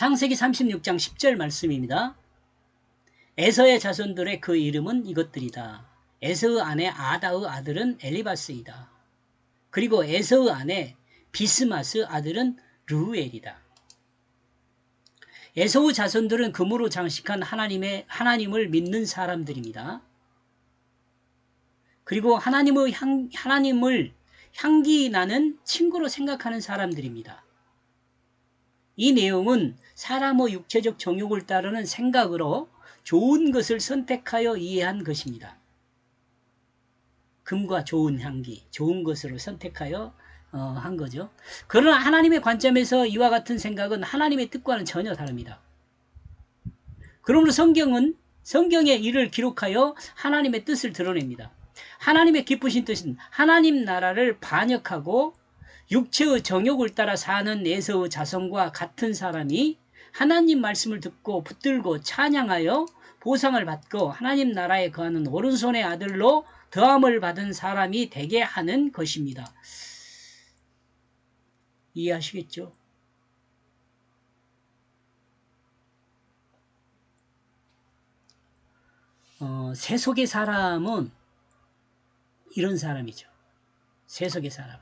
창세기 36장 10절 말씀입니다. 에서의 자손들의 그 이름은 이것들이다. 에서의 아내 아다의 아들은 엘리바스이다. 그리고 에서의 아내 비스마스 아들은 르우엘이다. 에서의 자손들은 금으로 장식한 하나님의 하나님을 믿는 사람들입니다. 그리고 하나님의 향, 하나님을 향기 나는 친구로 생각하는 사람들입니다. 이 내용은 사람의 육체적 정욕을 따르는 생각으로 좋은 것을 선택하여 이해한 것입니다. 금과 좋은 향기, 좋은 것으로 선택하여 어, 한 거죠. 그러나 하나님의 관점에서 이와 같은 생각은 하나님의 뜻과는 전혀 다릅니다. 그러므로 성경은 성경의 일을 기록하여 하나님의 뜻을 드러냅니다. 하나님의 기쁘신 뜻은 하나님 나라를 반역하고 육체의 정욕을 따라 사는 에서의 자손과 같은 사람이 하나님 말씀을 듣고 붙들고 찬양하여 보상을 받고 하나님 나라에 거하는 오른손의 아들로 더함을 받은 사람이 되게 하는 것입니다. 이해하시겠죠? 어, 세속의 사람은 이런 사람이죠. 세속의 사람.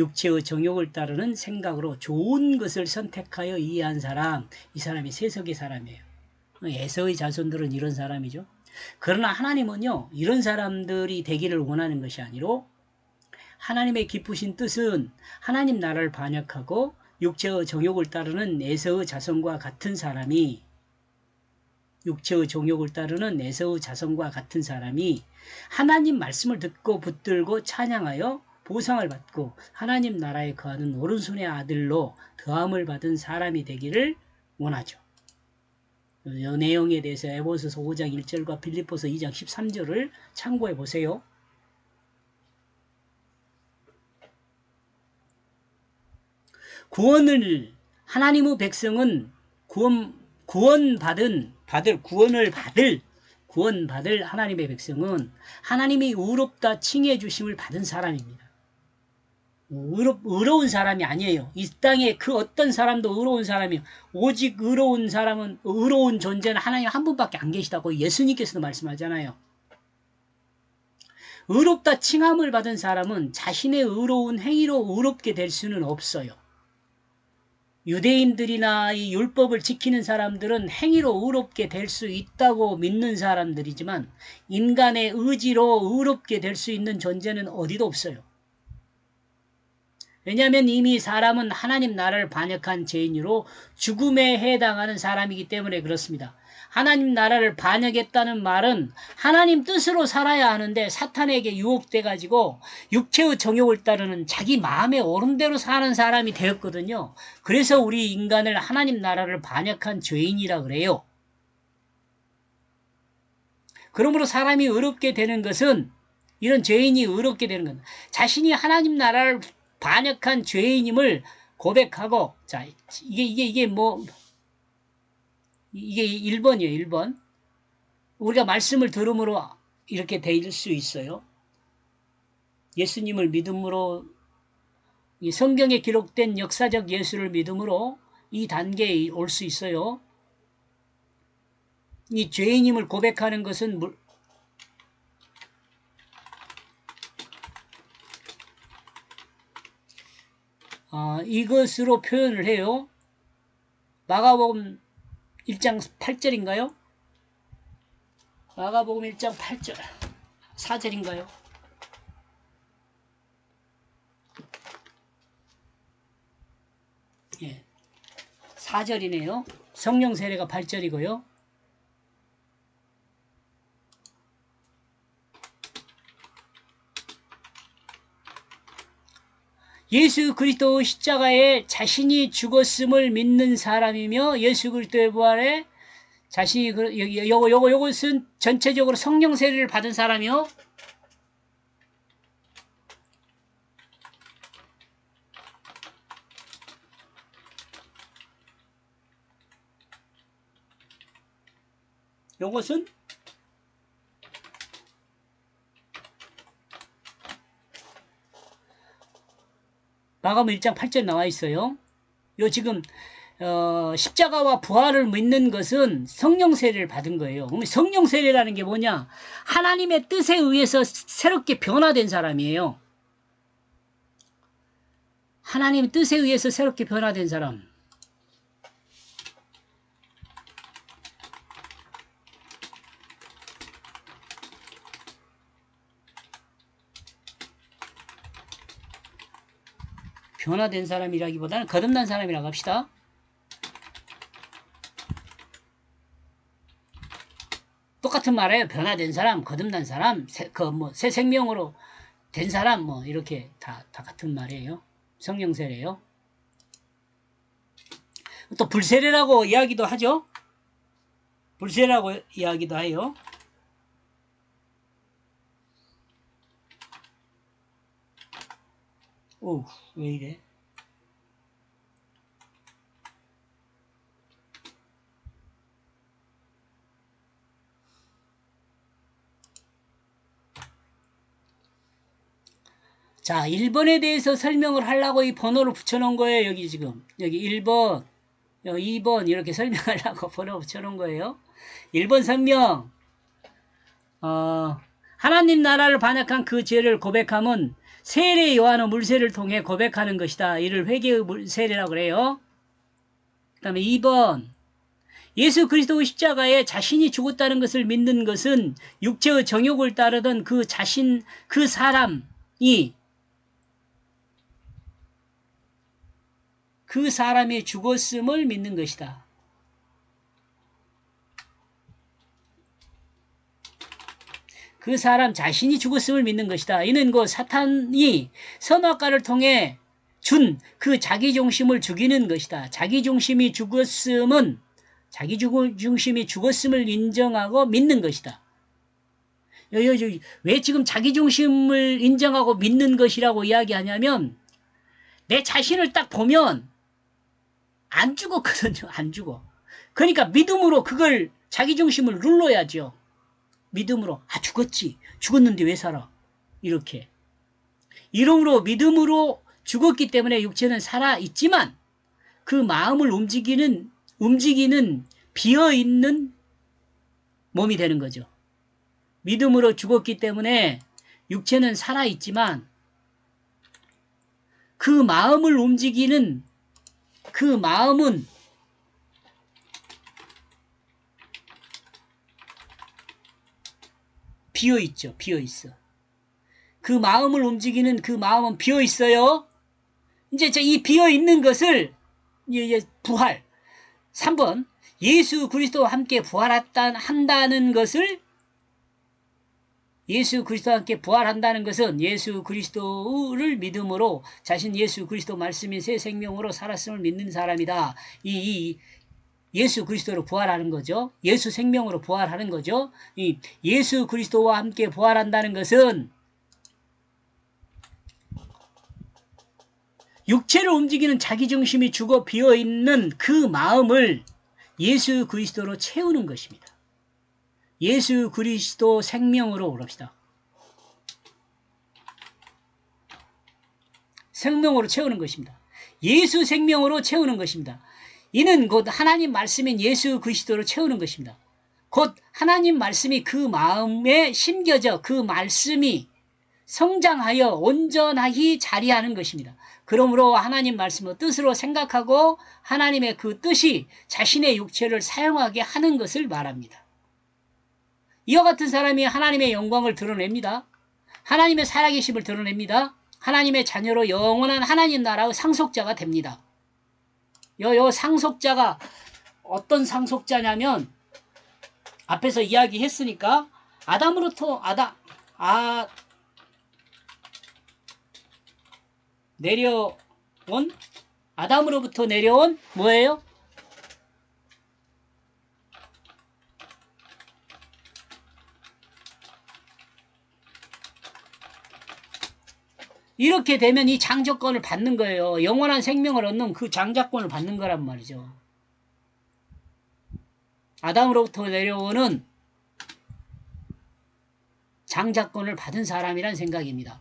육체의 정욕을 따르는 생각으로 좋은 것을 선택하여 이해한 사람, 이 사람이 세속의 사람이에요. 에서의 자손들은 이런 사람이죠. 그러나 하나님은요, 이런 사람들이 되기를 원하는 것이 아니로 하나님의 기쁘신 뜻은 하나님 나라를 반역하고 육체의 정욕을 따르는 에서의 자손과 같은 사람이 육체의 종욕을 따르는 에서의 자손과 같은 사람이 하나님 말씀을 듣고 붙들고 찬양하여 보상을 받고 하나님 나라에 거하는 오른손의 아들로 더함을 받은 사람이 되기를 원하죠. 이 내용에 대해서 에보서서 5장 1절과 빌립보서 2장 13절을 참고해 보세요. 구원을 하나님의 백성은 구원 구원받은 받을 구원을 받을 구원받을 하나님의 백성은 하나님이 의롭다 칭해 주심을 받은 사람입니다. 의롭, 의로운 사람이 아니에요. 이 땅에 그 어떤 사람도 의로운 사람이 오직 의로운 사람은 의로운 존재는 하나님 한 분밖에 안 계시다고 예수님께서도 말씀하잖아요. 의롭다 칭함을 받은 사람은 자신의 의로운 행위로 의롭게 될 수는 없어요. 유대인들이나 이 율법을 지키는 사람들은 행위로 의롭게 될 수 있다고 믿는 사람들이지만 인간의 의지로 의롭게 될 수 있는 존재는 어디도 없어요. 왜냐하면 이미 사람은 하나님 나라를 반역한 죄인으로 죽음에 해당하는 사람이기 때문에 그렇습니다. 하나님 나라를 반역했다는 말은 하나님 뜻으로 살아야 하는데 사탄에게 유혹돼 가지고 육체의 정욕을 따르는 자기 마음에 오른 대로 사는 사람이 되었거든요. 그래서 우리 인간을 하나님 나라를 반역한 죄인이라 그래요. 그러므로 사람이 의롭게 되는 것은 이런 죄인이 의롭게 되는 것 자신이 하나님 나라를 반역한 죄인임을 고백하고 자 이게 이게 이게 뭐 이게 1번이에요. 1번. 우리가 말씀을 들음으로 이렇게 될 수 있어요. 예수님을 믿음으로 이 성경에 기록된 역사적 예수를 믿음으로 이 단계에 올 수 있어요. 이 죄인임을 고백하는 것은 물, 아, 이것으로 표현을 해요. 마가복음 1장 8절인가요? 마가복음 1장 8절 4절인가요? 예. 4절이네요. 성령 세례가 8절이고요. 예수 그리스도 십자가에 자신이 죽었음을 믿는 사람이며 예수 그리스도의 부활에 자신이 그 요거 요거 요것은 전체적으로 성령 세례를 받은 사람이요. 요것은 마가음 1장 8절 나와 있어요. 요 지금 어, 십자가와 부활을 믿는 것은 성령 세례를 받은 거예요. 그럼 성령 세례라는 게 뭐냐? 하나님의 뜻에 의해서 새롭게 변화된 사람이에요. 하나님의 뜻에 의해서 새롭게 변화된 사람. 변화된 사람이라기보다는 거듭난 사람이라고 합시다. 똑같은 말이에요. 변화된 사람, 거듭난 사람, 그뭐 새 생명으로 된 사람 뭐 이렇게 다, 다 같은 말이에요. 성령 세례요. 또 불세례라고 이야기도 하죠. 불세라고 이야기도 해요. 오, 왜 이래? 자, 1번에 대해서 설명을 하려고 이 번호를 붙여놓은 거예요. 여기 지금. 여기 1번, 여기 2번 이렇게 설명하려고 번호 붙여놓은 거예요. 1번 설명. 어, 하나님 나라를 반역한 그 죄를 고백함은 세례 요한의 물세를 통해 고백하는 것이다. 이를 회개의 물- 세례라고 그래요. 그 다음에 2번. 예수 그리스도의 십자가에 자신이 죽었다는 것을 믿는 것은 육체의 정욕을 따르던 그 자신, 그 사람이 그 사람이 죽었음을 믿는 것이다. 그 사람 자신이 죽었음을 믿는 것이다. 이는 그 사탄이 선악과를 통해 준 그 자기 중심을 죽이는 것이다. 자기 중심이 죽었음은 자기 주- 중심이 죽었음을 인정하고 믿는 것이다. 왜 지금 자기 중심을 인정하고 믿는 것이라고 이야기하냐면 내 자신을 딱 보면 안 죽었거든요. 안 죽어. 그러니까 믿음으로 그걸 자기 중심을 눌러야죠. 믿음으로 아 죽었지. 죽었는데 왜 살아? 이렇게. 이름으로 믿음으로 죽었기 때문에 육체는 살아 있지만 그 마음을 움직이는 움직이는 비어 있는 몸이 되는 거죠. 믿음으로 죽었기 때문에 육체는 살아 있지만 그 마음을 움직이는 그 마음은 비어 있죠. 비어 있어. 그 마음을 움직이는 그 마음은 비어 있어요. 이제 저이 비어 있는 것을 이제 부활 3번 예수 그리스도와 함께 부활한다는 것을 예수 그리스도와 함께 부활한다는 것은 예수 그리스도를 믿음으로 자신 예수 그리스도 말씀인 새 생명으로 살았음을 믿는 사람이다. 이, 이 예수 그리스도로 부활하는 거죠. 예수 생명으로 부활하는 거죠. 이 예수 그리스도와 함께 부활한다는 것은 육체를 움직이는 자기 중심이 죽어 비어 있는 그 마음을 예수 그리스도로 채우는 것입니다. 예수 그리스도 생명으로 그럽시다. 생명으로 채우는 것입니다. 예수 생명으로 채우는 것입니다. 이는 곧 하나님 말씀인 예수 그리스도로 채우는 것입니다. 곧 하나님 말씀이 그 마음에 심겨져 그 말씀이 성장하여 온전하게 자리하는 것입니다. 그러므로 하나님 말씀을 뜻으로 생각하고 하나님의 그 뜻이 자신의 육체를 사용하게 하는 것을 말합니다. 이와 같은 사람이 하나님의 영광을 드러냅니다. 하나님의 살아계심을 드러냅니다. 하나님의 자녀로 영원한 하나님 나라의 상속자가 됩니다. 요, 요 상속자가 어떤 상속자냐면 앞에서 이야기했으니까 아담으로부터 아담 아 내려온 아담으로부터 내려온 뭐예요? 이렇게 되면 이 장자권을 받는 거예요. 영원한 생명을 얻는 그 장자권을 받는 거란 말이죠. 아담으로부터 내려오는 장자권을 받은 사람이란 생각입니다.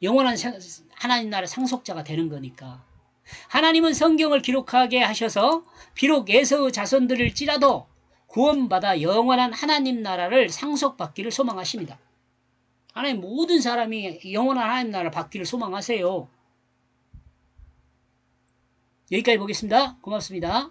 영원한 생- 하나님 나라 상속자가 되는 거니까. 하나님은 성경을 기록하게 하셔서 비록 에서의 자손들일지라도 구원받아 영원한 하나님 나라를 상속받기를 소망하십니다. 하나님 모든 사람이 영원한 하나님 나라를 받기를 소망하세요. 여기까지 보겠습니다. 고맙습니다.